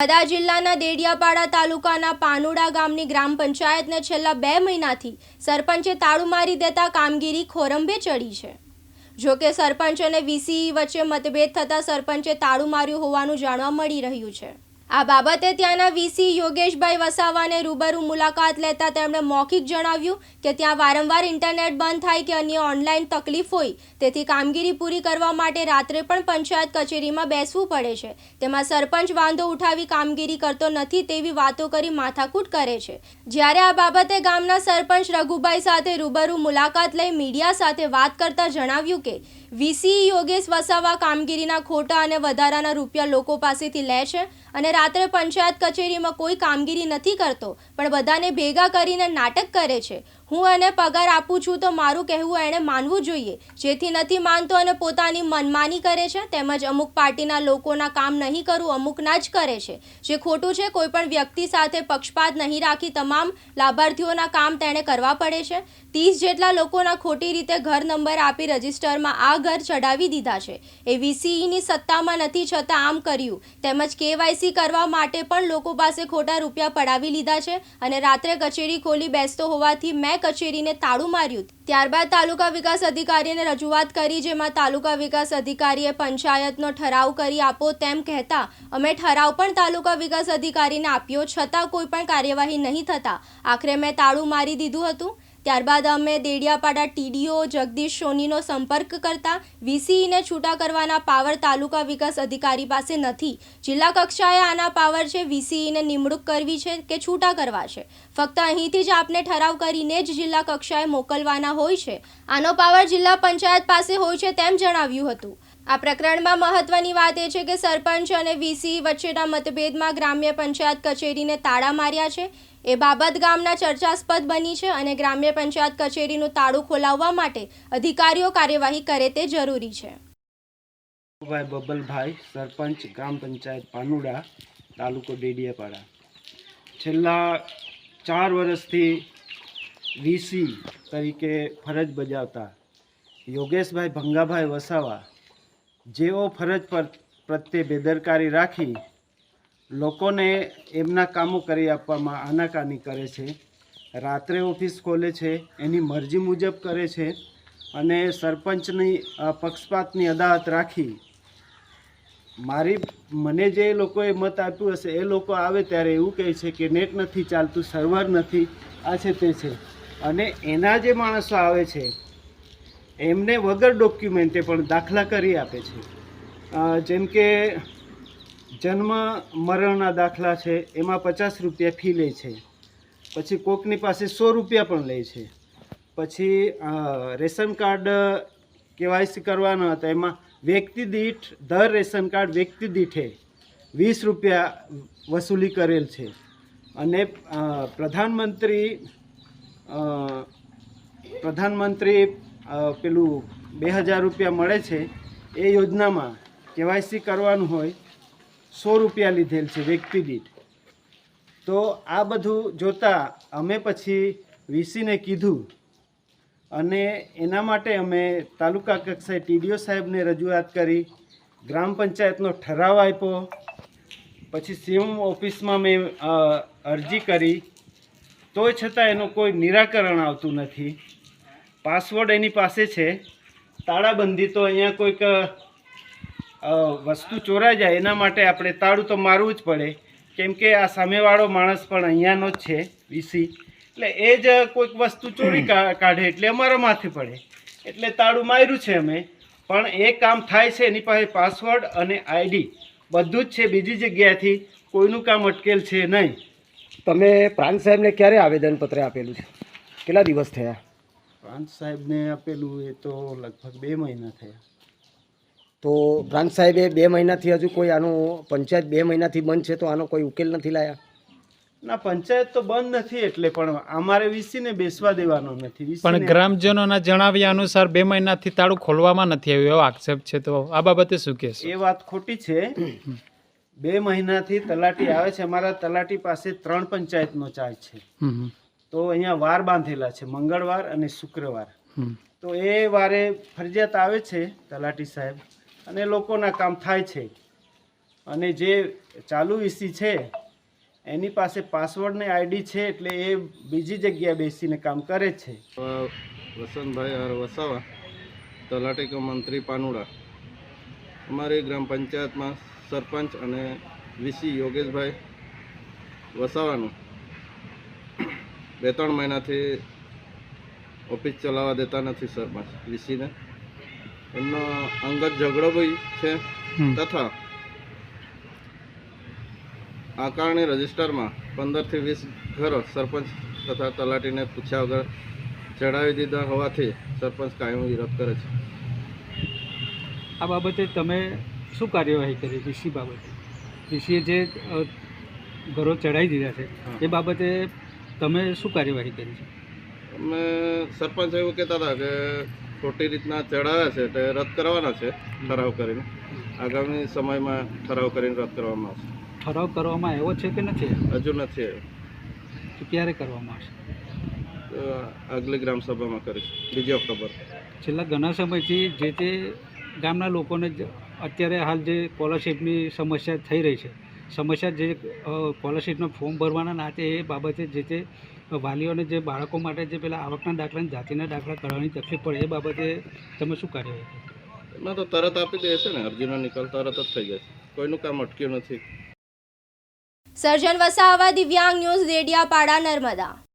નર્મદા જિલ્લાના દેડિયાપાડા તાલુકાના પાનુડા ગામની ગ્રામ પંચાયતને છેલ્લા બે મહિનાથી સરપંચે તાળું મારી દેતા કામગીરી ખોરંભે ચડી છે. જોકે સરપંચ અને વીસી વચ્ચે મતભેદ થતાં સરપંચે તાળું માર્યું હોવાનું જાણવા મળી રહ્યું છે. આ બાબતે ત્યાંના વીસી યોગેશભાઈ વસાવાને રૂબરૂ મુલાકાત લેતા તેમણે મૌખિક જણાવ્યું કે ત્યાં વારંવાર ઇન્ટરનેટ બંધ થાય કે અન્ય ઓનલાઈન તકલીફ હોય, તેથી કામગીરી પૂરી કરવા માટે રાત્રે પણ પંચાયત કચેરીમાં બેસવું પડે છે. તેમાં સરપંચ વાંધો ઉઠાવી કામગીરી કરતો નથી તેવી વાતો કરી માથાકૂટ કરે છે. જ્યારે આ બાબતે ગામના સરપંચ રઘુભાઈ સાથે રૂબરૂ મુલાકાત લઈ મીડિયા સાથે વાત કરતા જણાવ્યું કે, વીસી યોગેશ વસાવા કામગીરીના ખોટા અને વધારાના રૂપિયા લોકો પાસેથી લે છે અને રાત્રે પંચાયત કચેરીમાં કોઈ કામગીરી નથી કરતો પણ બધાને ભેગા કરીને નાટક કરે છે. હું એને પગાર આપું છું તો મારું કહેવું એણે માનવું જોઈએ. જેથી નથી માનતો અને પોતાની મનમાની કરે છે, તેમજ અમુક પાર્ટીના લોકોના કામ નહીં કરવું અમુકના જ કરે છે. જે ખોટું છે, કોઈ પણ વ્યક્તિ સાથે પક્ષપાત નહીં રાખી તમામ લાભાર્થીઓના કામ તેણે કરવા પડે છે. ત્રીસ જેટલા લોકોના ખોટી રીતે ઘર નંબર આપી રજિસ્ટરમાં આ ઘર ચડાવી દીધા છે. એ વીસીઈની સત્તામાં નથી છતાં આમ કર્યું. તેમજ કેવાયસી કરવા માટે પણ લોકો પાસે ખોટા રૂપિયા પડાવી લીધા છે અને રાત્રે કચેરી ખોલી બેસતો હોવાથી મેં કચેરીને તાળું માર્યું. ત્યારબાદ તાલુકા વિકાસ અધિકારીને રજૂઆત કરી, જેમાં તાલુકા વિકાસ અધિકારીએ પંચાયતનો ઠરાવ કરી આપો તેમ કહેતા, અમે ઠરાવ પણ તાલુકા વિકાસ અધિકારીને આપ્યો, છતાં કોઈ પણ કાર્યવાહી નહીં થતા. આખરે મેં તાળું મારી દીધું હતું. ત્યારબાદ અમે દેડિયાપાડા ટીડીઓ જગદીશ સોનીનો સંપર્ક કરતા વીસીઈને છૂટા કરવાના પાવર તાલુકા વિકાસ અધિકારી પાસે નથી. જિલ્લા કક્ષાએ આના પાવર છે, વીસીઈને નિમણૂક કરવી છે કે છૂટા કરવા છે? ફક્ત અહીંથી જ આપને ઠરાવ કરીને જ જિલ્લા કક્ષાએ મોકલવાના હોય છે. આનો પાવર જિલ્લા પંચાયત પાસે હોય છે તેમ જણાવ્યું હતું. આ પ્રકરણમાં મહત્વની વાત એ છે કે સરપંચ અને વીસી વચ્ચેના મતભેદમાં ગ્રામ્ય પંચાયત કચેરીને તાળા માર્યા છે. એ બાબત ગામના ચર્ચાસ્પદ બની છે અને ગ્રામ્ય પંચાયત કચેરીનું તાળું ખોલાવવા માટે અધિકારીઓ કાર્યવાહી કરે તે જરૂરી છે. ભાઈ બબલભાઈ, સરપંચ, ગ્રામ પંચાયત પાનુડા, તાલુકો ડેડિયાપાડા. છેલ્લા ચાર વર્ષથી વીસી તરીકે ફરજ બજાવતા યોગેશભાઈ ભંગાભાઈ વસાવા જેઓ ફરજ પર પ્રત્યે બેદરકારી રાખી લોકોને એમના કામો કરી આપવામાં આનાકાની કરે છે. રાત્રે ઓફિસ ખોલે છે, એની મરજી મુજબ કરે છે અને સરપંચની પક્ષપાતની અદાવત રાખી. મારી, મને જે લોકોએ મત આપ્યું હશે, એ લોકો આવે ત્યારે એવું કહે છે કે નેટ નથી ચાલતું, સર્વર નથી, આ છે તે છે. અને એના જે માણસો આવે છે, એમને વગર ડોક્યુમેન્ટે પણ દાખલા કરી આપે છે. જેમ કે જન્મ મરણના દાખલા છે, એમાં પચાસ રૂપિયા ફી લે છે. પછી કોકની પાસે સો રૂપિયા પણ લે છે. પછી રેશન કાર્ડ કેવાયસી કરવાના હતા, એમાં વ્યક્તિ દીઠ, દર રેશન કાર્ડ વ્યક્તિ દીઠે વીસ રૂપિયા વસૂલી કરેલ છે. અને પ્રધાનમંત્રી પ્રધાનમંત્રી પેલું બે હજાર રૂપિયા મળે છે, એ યોજનામાં કેવાયસી કરવાનું હોય સો રૂપિયા લીધેલ છે વ્યક્તિ દીઠ. તો આ બધું જોતાં અમે પછી વીસીને કીધું અને એના માટે અમે તાલુકા કક્ષાએ ટીડીઓ સાહેબને રજૂઆત કરી, ગ્રામ પંચાયતનો ઠરાવ આપ્યો, પછી સીએમ ઓફિસમાં મેં અરજી કરી. તોય છતાં એનું કોઈ નિરાકરણ આવતું નથી. પાસવર્ડ એની પાસે છે. તાળાબંધી તો અહીંયા કોઈક વસ્તુ ચોરાઈ જાય એના માટે આપણે તાળું તો મારવું જ પડે. કેમ કે આ સામેવાળો માણસ પણ અહીંયાનો જ છે વીસી. એટલે એ જ કોઈક વસ્તુ ચોરી કા- કાઢે એટલે અમારા માથે પડે. એટલે તાળું માર્યું છે અમે. પણ એ કામ થાય છે એની પાસે પાસવર્ડ અને આઈડી બધું જ છે બીજી જગ્યાએથી. કોઈનું કામ અટકેલ છે નહીં. તમે પ્રાંત સાહેબને ક્યારે આવેદનપત્ર આપેલું છે? કેટલા દિવસ થયા? પ્રાંત સાહેબને આપેલું એ તો લગભગ બે મહિના થયા. તો પ્રાંત સાહેબે બે મહિનાથી હજુ કોઈ આનું પંચાયત બે મહિનાથી બંધ છે તો આનો કોઈ ઉકેલ નથી લાયા? ના પંચાયત તો બંધ નથી એટલે પણ અમારે વીસીને બેસવા દેવાનો નથી. પણ ગ્રામજનોના જણાવ્યા અનુસાર બે મહિનાથી તાળું ખોલવામાં નથી આવ્યું એવો આક્ષેપ છે તો આ બાબતે શું કહેશો? એ વાત ખોટી છે. બે મહિનાથી તલાટી આવે છે. અમારા તલાટી પાસે ત્રણ પંચાયતનો ચાર્જ છે. તો અહીંયા વાર બાંધેલા છે મંગળવાર અને શુક્રવાર. તો એ વારે ફરજિયાત આવે છે તલાટી સાહેબ. અને લોકોના કામ થાય છે. અને જે ચાલુ વીસી છે, એની પાસે પાસવર્ડ ને આઈડી છે એટલે એ બીજી જગ્યાએ બેસીને કામ કરે છે. વસંતભાઈ વસાવા તલાટી મંત્રી પાનુડા. અમારી ગ્રામ પંચાયતમાં સરપંચ અને વીસી યોગેશભાઈ વસાવાનું બે ત્રણ મહિનાથી ઓફિસ ચલાવવા દેતા નથી સરપંચ વીસીને. એમનો અંગત ઝઘડો બી છે. તથા આકારણી રજિસ્ટરમાં પંદરથી વીસ ઘરો સરપંચ તથા તલાટીને પૂછ્યા વગર ચડાવી દીધા હોવાથી સરપંચ કાયમ વિરોધ કરે છે. આ બાબતે તમે શું કાર્યવાહી કરી વીસી બાબતે? વીસીએ જે ઘરો ચડાવી દીધા છે એ બાબતે તમે શું કાર્યવાહી કરી છે? અમે સરપંચ એવું કહેતા હતા કે ખોટી રીતના ચડાવ્યા છે તે રદ કરવાના છે ઠરાવ કરીને. આગામી સમયમાં ઠરાવ કરીને રદ કરવામાં આવશે. ઠરાવ કરવામાં આવ્યો છે કે નથી હજુ નથી આવ્યો ક્યારે કરવામાં આવશે? આગલી ગ્રામસભામાં કરીશ બીજી ઓક્ટોબર. છેલ્લા ઘણા સમયથી જે તે ગામના લોકોને અત્યારે હાલ જે સ્કોલરશીપની સમસ્યા થઈ રહી છે સમસ્યા જે સ્કોલરશીપનું ફોર્મ ભરવાના ના તે એ બાબતે જે તે વાલીઓને જે બાળકો માટે જે પેલા આવકના દાખલા અને જાતિના દાખલા કરવાની તકલીફ પડે એ બાબતે તમે શું કાર્યવાહી કરી? એમાં તો તરત આપી દે છે ને. અરજીનો નિકાલ તરત જ થઈ જશે કોઈનું કામ અટક્યું નથી. સર્જન વસાવા દિવ્યાંગ ન્યૂઝ રેડિયાપાડા નર્મદા.